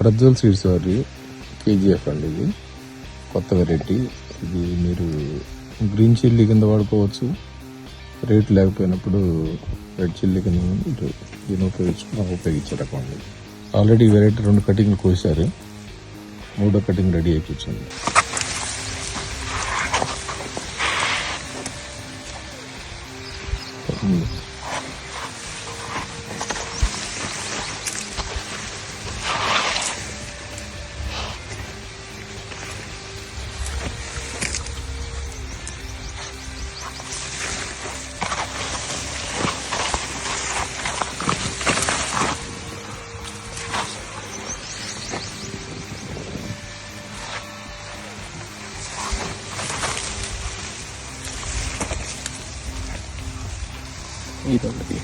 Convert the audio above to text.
Prajwal seeds వారి KGF అండి ఇది. కొత్త వెరైటీ ఇది మీరు గ్రీన్ చిల్లీ కింద వాడుకోవచ్చు. రేట్ లేకపోయినప్పుడు రెడ్ చిల్లీ కింద మీరు దీన్ని ఉపయోగించుకుని ఉపయోగించే రకం అండి. ఆల్రెడీ వెరైటీ రెండు కటింగ్లు కోసారు. మూడో కటింగ్ రెడీ అయి కూర్చుంది. 一等的冰